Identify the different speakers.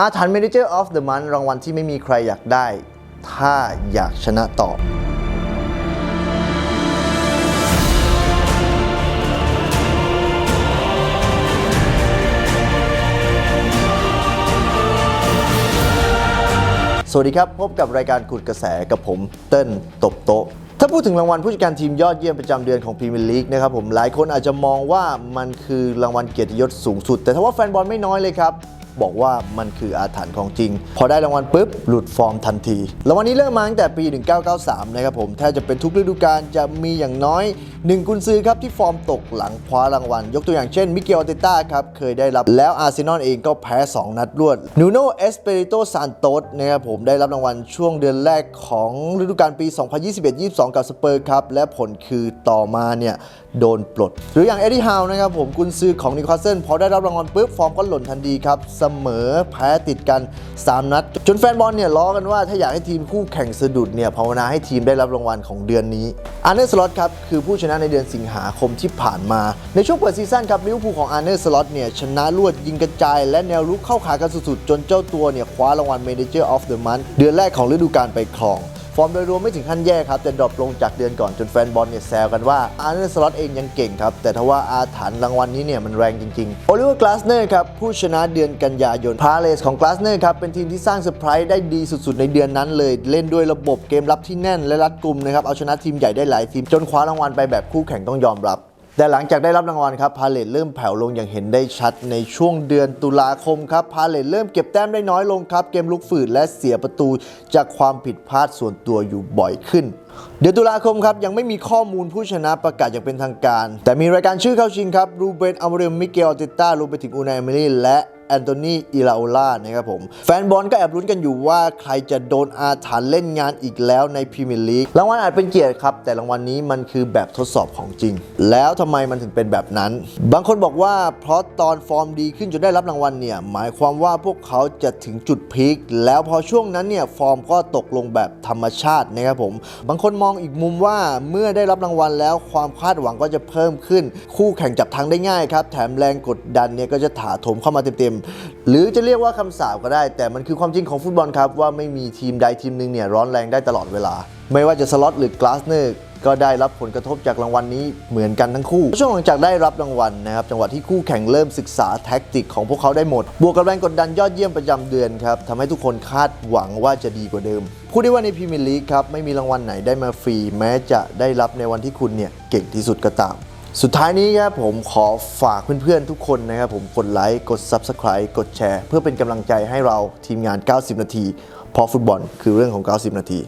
Speaker 1: อาถรรพ์ Manager of the Month รางวัลที่ไม่มีใครอยากได้ ถ้าอยากชนะต่อสวัสดีครับ พบกับรายการขุดกระแสกับผมเติ้ลตบโต๊ะ ถ้าพูดถึงรางวัลผู้จัดการทีมยอดเยี่ยมประจำเดือนของพรีเมียร์ลีกนะครับผมหลายคนอาจจะมองว่ามันคือรางวัลเกียรติยศสูงสุด แต่ถ้าว่าแฟนบอลไม่น้อยเลยครับ บอกว่ามันคืออาถรรพ์ของจริง พอได้รางวัลปุ๊บ หลุดฟอร์มทันทีรางวัลนี้เริ่มมาตั้งแต่ปี 1993 นะครับผมแทบจะเป็นทุกฤดูกาลจะมีอย่างน้อยหนึ่งกุนซือครับที่ฟอร์มตกหลังคว้ารางวัล ยกตัวอย่างเช่นมิเกลอาร์เตต้าครับเคยได้รับแล้วอาร์เซนอลเองก็แพ้ 2 นัดรวดนูโนเอสเปริโตซานโตสนะครับผมได้รับรางวัลช่วงเดือนแรกของฤดูกาลปี 2021-22 กับสเปอร์ครับและผลคือต่อมาเนี่ยโดนปลด หรืออย่างเอ็ดดี้ฮาวนะครับผมกุนซือของนิวคาสเซิลพอได้รับรางวัลปุ๊บฟอร์มก็หล่นทันทีครับเสมอแพ้ติดกัน 3 นัด จนแฟนบอลเนี่ยล้อกันว่าถ้าอยากให้ทีมคู่แข่งสะดุดเนี่ยภาวนาให้ทีมได้รับรางวัลของเดือนนี้อาร์เนอร์สล็อตครับคือผู้ชนะในเดือนสิงหาคมที่ผ่านมา ในช่วงเปิดซีซั่นครับลิเวอร์พูลของอาร์เนอร์สล็อตเนี่ยชนะรวดยิงกระจาย และแนวรุกเข้าขากันสุดๆจนเจ้าตัวเนี่ยคว้ารางวัล Manager of the Month เดือนแรกของฤดูกาลไปครอง ฟอร์มโดยรวมไม่ถึงขั้นแย่ครับ แต่ดรอปลงจากเดือนก่อนจนแฟนบอลเนี่ยแซวกันว่าอาร์เนสล็อตเองยังเก่งครับ แต่ทว่าอาถรรพ์รางวัลนี้เนี่ยมันแรงจริงๆโอลิเวอร์กลาสเนอร์ครับ ผู้ชนะเดือนกันยายนพาเลสของกลาสเนอร์ครับ เป็นทีมที่สร้างเซอร์ไพรส์ได้ดีสุดๆ ในเดือนนั้นเลย เล่นด้วยระบบเกมรับที่แน่นและรัดกุมนะครับเอาชนะทีมใหญ่ได้หลายทีมจนคว้ารางวัลไปแบบคู่แข่งต้องยอมรับ แต่หลังจากได้รับรางวัลครับพาเลตเริ่มแผ่วลงอย่างเห็นได้ชัดในช่วงเดือนตุลาคมครับพาเลตเริ่มเก็บแต้มได้น้อยลงครับ เกมลุกฝืดและเสียประตูจากความผิดพลาดส่วนตัวอยู่บ่อยขึ้น เดือนตุลาคมครับยังไม่มีข้อมูลผู้ชนะประกาศอย่างเป็นทางการ แต่มีรายการชื่อเข้าชิงครับรูเบนอัมเรมมิเกลติต้ารวมไปถึงอูนายเอมิลี่และ แอนโทนีอิลาโอล่านะครับผม แฟนบอลก็แอบลุ้นกันอยู่ว่าใครจะโดนอาถรรพ์เล่นงานอีกแล้วในพรีเมียร์ลีกรางวัลอาจเป็นเกียรติครับ แต่รางวัลนี้มันคือแบบทดสอบของจริง แล้วทำไมมันถึงเป็นแบบนั้น บางคนบอกว่าเพราะตอนฟอร์มดีขึ้นจนได้รับรางวัลเนี่ยหมายความว่าพวกเขาจะถึงจุดพีคแล้วพอช่วงนั้นเนี่ยฟอร์มก็ตกลงแบบธรรมชาตินะครับผม บางคนมองอีกมุมว่าเมื่อได้รับรางวัลแล้วความคาดหวังก็จะเพิ่มขึ้น คู่แข่งจับทางได้ง่ายครับแถมแรงกดดันเนี่ยก็จะถาโถมเข้ามาเต็มหรือจะเรียกว่าคำสาปก็ได้ แต่มันคือความจริงของฟุตบอลครับ ว่าไม่มีทีมใดทีมหนึ่งเนี่ยร้อนแรงได้ตลอดเวลา ไม่ว่าจะสล็อตหรือกลาสเนอร์ก็ได้รับผลกระทบจากรางวัลนี้เหมือนกันทั้งคู่ ช่วงหลังจากได้รับรางวัลนะครับ จังหวะที่คู่แข่งเริ่มศึกษาแท็กติกของพวกเขาได้หมด บวกกับแรงกดดันยอดเยี่ยมประจำเดือนครับทำให้ทุกคนคาดหวังว่าจะดีกว่าเดิม พูดได้ว่าในพรีเมียร์ลีกครับ ไม่มีรางวัลไหนได้มาฟรี แม้จะได้รับในวันที่คุณเนี่ยเก่งที่สุดก็ตาม สุดท้ายนี้ครับผมขอฝากเพื่อนๆทุกคนนะครับผมกดไลค์กด Subscribe กดแชร์ เพื่อเป็นกำลังใจให้เราทีมงาน 90 นาที เพราะฟุตบอลคือเรื่องของ 90 นาที